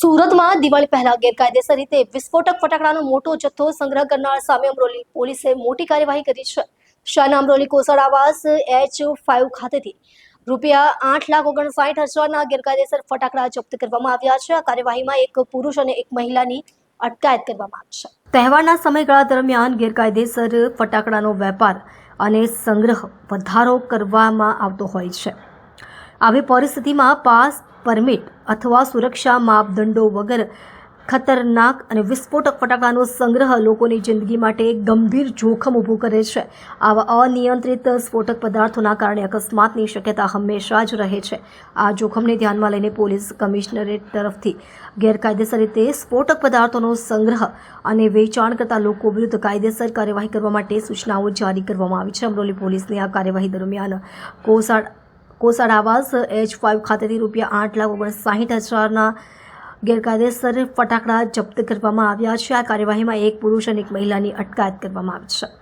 સુરતમાં દિવાળી પહેલા ગેરકાયદેસર રીતે વિસ્ફોટક ફટાકડાનો મોટો જથ્થો સંગ્રહ કરનાર સામે અમરોલી પોલીસે મોટી કાર્યવાહી કરી છે. શાના અમરોલી કોસળ આવાસ એચ ફાઇવ ખાતેથી રૂપિયા આઠ લાખ ઓગણસાઠ હજારના ગેરકાયદેસર ફટાકડા જપ્ત કરવામાં આવ્યા છે. આ કાર્યવાહીમાં એક પુરુષ અને એક મહિલાની અટકાયત કરવામાં આવી છે. તહેવારના સમયગાળા દરમિયાન ગેરકાયદેસર ફટાકડાનો વેપાર અને સંગ્રહ વધારો કરવામાં આવતો હોય છે. આવી પરિસ્થિતિમાં પાસ, પરમિટ અથવા સુરક્ષા માપદંડો વગર ખતરનાક અને વિસ્ફોટક ફટાકાનો સંગ્રહ લોકોની જિંદગી માટે ગંભીર જોખમ ઊભું કરે છે. આવા અનિયંત્રિત સ્ફોટક પદાર્થોના કારણે અકસ્માતની શક્યતા હંમેશા જ રહે છે. આ જોખમને ધ્યાનમાં લઈને પોલીસ કમિશનરેટ તરફથી ગેરકાયદેસર રીતે સ્ફોટક પદાર્થોનો સંગ્રહ અને વેચાણ કરતા લોકો વિરુદ્ધ કાયદેસર કાર્યવાહી કરવા માટે સૂચનાઓ જારી કરવામાં આવી છે. અમરોલી પોલીસની આ કાર્યવાહી દરમિયાન કોસાડ કોસાડ આવાસ એચ ફાઇવ ખાતેથી રૂપિયા આઠ લાખ ઓગણસાઠ હજારના ગેરકાયદેસર ફટાકડા જપ્ત કરવામાં આવ્યા છે. આ કાર્યવાહીમાં એક પુરુષ અને એક મહિલાની અટકાયત કરવામાં આવી છે.